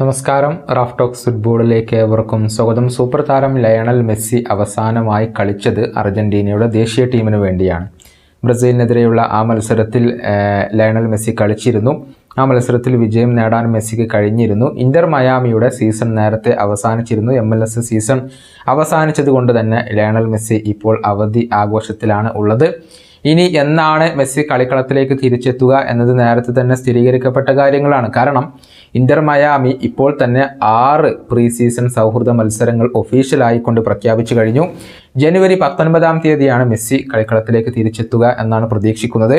നമസ്കാരം. Raf talks ഫുട്ബോളിലേക്ക് ഏവർക്കും സ്വാഗതം. സൂപ്പർ താരം ലയണൽ മെസ്സി അവസാനമായി കളിച്ചത് അർജന്റീനയുടെ ദേശീയ ടീമിന് വേണ്ടിയാണ്. ബ്രസീലിനെതിരെയുള്ള ആ മത്സരത്തിൽ ലയണൽ മെസ്സി കളിച്ചിരുന്നു. ആ മത്സരത്തിൽ വിജയം നേടാൻ മെസ്സിക്ക് കഴിഞ്ഞിരുന്നു. ഇന്റർ മയാമിയുടെ സീസൺ നേരത്തെ അവസാനിച്ചിരുന്നു. എം എൽ എസ് സീസൺ അവസാനിച്ചത് കൊണ്ട് തന്നെ ലയണൽ മെസ്സി ഇപ്പോൾ അവധി ആഘോഷത്തിലാണ് ഉള്ളത്. ഇനി എന്നാണ് മെസ്സി കളിക്കളത്തിലേക്ക് തിരിച്ചെത്തുക എന്നത് നേരത്തെ തന്നെ സ്ഥിരീകരിക്കപ്പെട്ട കാര്യങ്ങളാണ്. കാരണം ഇന്റർ മയാമി ഇപ്പോൾ തന്നെ ആറ് പ്രീ സീസൺ സൗഹൃദ മത്സരങ്ങൾ ഒഫീഷ്യലായി കൊണ്ട് പ്രഖ്യാപിച്ചു കഴിഞ്ഞു. ജനുവരി പത്തൊൻപതാം തീയതിയാണ് മെസ്സി കളിക്കളത്തിലേക്ക് തിരിച്ചെത്തുക എന്നാണ് പ്രതീക്ഷിക്കുന്നത്.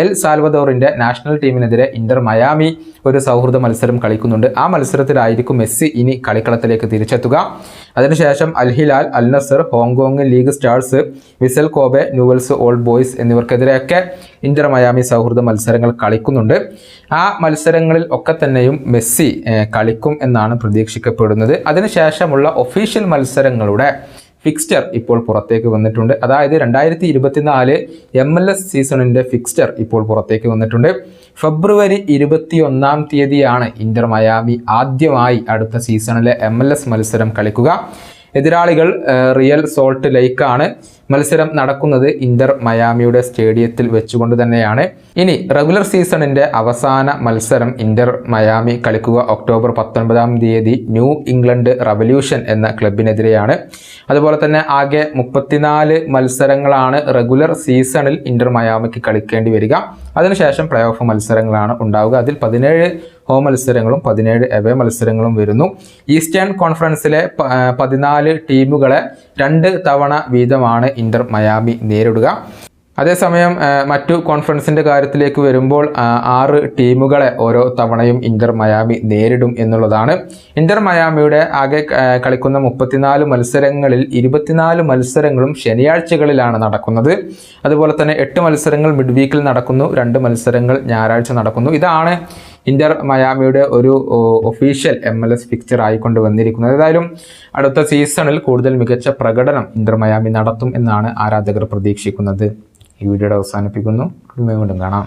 എൽ സാൽവദോറിന്റെ നാഷണൽ ടീമിനെതിരെ ഇന്റർ മയാമി ഒരു സൗഹൃദ മത്സരം കളിക്കുന്നുണ്ട്. ആ മത്സരത്തിലായിരിക്കും മെസ്സി ഇനി കളിക്കളത്തിലേക്ക് തിരിച്ചെത്തുക. അതിനുശേഷം Al Hilal Al Nassr Hong Kong league stars Vissel Kobe Newell's old boys എന്നിവർക്കെതിരെയൊക്കെ Inter Miami സൗഹൃദ മത്സരങ്ങൾ കളിക്കുന്നുണ്ട്. ആ മത്സരങ്ങളിൽ ഒക്കെ തന്നെയും മെസ്സി കളിക്കും എന്നാണ് പ്രതീക്ഷിക്കപ്പെടുന്നത്. അതിനുശേഷമുള്ള ഒഫീഷ്യൽ മത്സരങ്ങളുടെ ഫിക്സ്ചർ ഇപ്പോൾ പുറത്തേക്ക് വന്നിട്ടുണ്ട്. അതായത് രണ്ടായിരത്തി ഇരുപത്തിനാല് എം എൽ എസ് സീസണിന്റെ ഫിക്സ്ചർ ഇപ്പോൾ പുറത്തേക്ക് വന്നിട്ടുണ്ട്. ഫെബ്രുവരി ഇരുപത്തി ഒന്നാം തീയതിയാണ് ഇന്റർ മയാമി ആദ്യമായി അടുത്ത സീസണിലെ എം മത്സരം കളിക്കുക. എതിരാളികൾ റിയൽ സോൾട്ട് ലേക്കാണ് മത്സരം നടക്കുന്നത്. ഇന്റർ മയാമിയുടെ സ്റ്റേഡിയത്തിൽ വെച്ചുകൊണ്ട് തന്നെയാണ്. ഇനി റെഗുലർ സീസണിന്റെ അവസാന മത്സരം ഇന്റർ മയാമി കളിക്കുക ഒക്ടോബർ പത്തൊൻപതാം തീയതി ന്യൂ ഇംഗ്ലണ്ട് റവല്യൂഷൻ എന്ന ക്ലബിനെതിരെയാണ്. അതുപോലെ തന്നെ ആകെ മുപ്പത്തിനാല് മത്സരങ്ങളാണ് റെഗുലർ സീസണിൽ ഇന്റർ മയാമിക്ക് കളിക്കേണ്ടി വരിക. അതിനുശേഷം പ്ലേ ഓഫ് മത്സരങ്ങളാണ് ഉണ്ടാവുക. അതിൽ പതിനേഴ് ഹോം മത്സരങ്ങളും പതിനേഴ് എവേ മത്സരങ്ങളും വരുന്നു. ഈസ്റ്റേൺ കോൺഫറൻസിലെ പതിനാല് ടീമുകളെ രണ്ട് തവണ വീതമാണ് ഇന്റർ മയാമി നേരിടുക. അതേസമയം മറ്റു കോൺഫറൻസിന്റെ കാര്യത്തിലേക്ക് വരുമ്പോൾ ആറ് ടീമുകളെ ഓരോ തവണയും ഇന്റർ മയാമി നേരിടും എന്നുള്ളതാണ്. ഇന്റർ മയാമിയുടെ ആകെ കളിക്കുന്ന മുപ്പത്തിനാല് മത്സരങ്ങളിൽ ഇരുപത്തിനാല് മത്സരങ്ങളും ശനിയാഴ്ചകളിലാണ് നടക്കുന്നത്. അതുപോലെ തന്നെ എട്ട് മത്സരങ്ങൾ മിഡ് വീക്കിൽ നടക്കുന്നു രണ്ട് മത്സരങ്ങൾ ഞായറാഴ്ച നടക്കുന്നു. ഇതാണ് ഇന്റർ മയാമിയുടെ ഒരു official M L S picture ആയിക്കൊണ്ട് വന്നിരിക്കുന്നത്. ഏതായാലും അടുത്ത സീസണിൽ കൂടുതൽ മികച്ച പ്രകടനം ഇന്റർ മയാമി നടത്തും എന്നാണ് ആരാധകർ പ്രതീക്ഷിക്കുന്നത്. ഈ വീഡിയോയുടെ അവസാനിപ്പിക്കുന്നു. വീണ്ടും കാണാം.